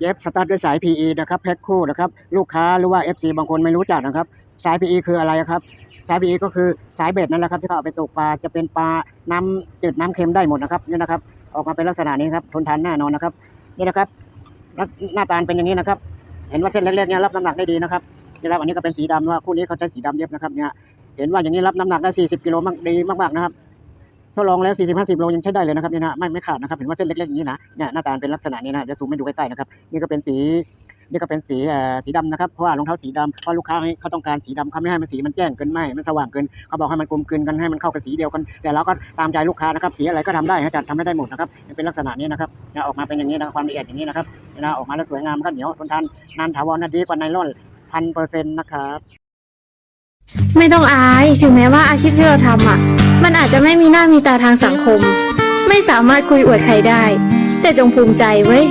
เย็บสตาร์ทด้วยสาย PE นะครับแพ็คคู่นะครับลูกค้าหรือว่า FC บางคนไม่รู้จักนะครับสาย PE คืออะไรครับ สาย PE ก็คือสายเบ็ดนั่นแหละครับที่เขาเอาไปตกปลาจะเป็นปลาน้ำจืดน้ำเค็มได้หมดนะครับนี่นะครับ ออกมาเป็นลักษณะนี้ครับทนทานแน่นอนนะครับนี่นะครับหน้าตาเป็นอย่างนี้นะครับ เห็นว่าเส้นเล็กๆเนี่ยรับน้ำหนักได้ดีนะครับนี่ครับอันนี้ก็เป็นสีดำว่าคู่นี้เขาใช้สีดำเย็บนะครับเนี่ยเห็นว่าอย่างนี้รับน้ำหนักได้ 40กิโลมากดีมากๆนะครับ ทดลองแล้ว 40 50 โลยังใช้ได้เลยนะครับนี่นะไม่ไม่ขาดนะครับเห็นว่าเส้นเล็กๆอย่างนี้นะเนี่ยหน้าตาเป็นลักษณะนี้นะเดี๋ยวซูมให้ดูใกล้ๆนะครับนี่ก็เป็นสีนี่ก็เป็นสีเอ่อสีดำนะครับเพราะว่ารองเท้าสีดำเพราะลูกค้าเขาต้องการสีดำเขาไม่ให้มันสีมันแจ้งเกินไม่มันสว่างเกินเขาบอกให้มันกลมกลืนกันให้มันเข้ากับสีเดียวกัน แต่เราก็ตามใจลูกค้านะครับสีอะไรก็ทำได้ฮะจัดทำให้ได้หมดนะครับเป็นลักษณะนี้นะครับออกมาเป็นอย่างนี้นะความละเอียดอย่างนี้นะครับเวลาออกมาแล้วสวยงามก็เหนียวทนทานนานถาวรนะดีกว่าไนล่อนพันเปอร์เซ็นต์นะครับไม่ต้องอายถึงแม้ว่าอาชีพที่เราทำอะ มันอาจจะไม่มีหน้ามีตาทางสังคม ไม่สามารถคุยอวดใครได้ แต่จงภูมิใจเว้ย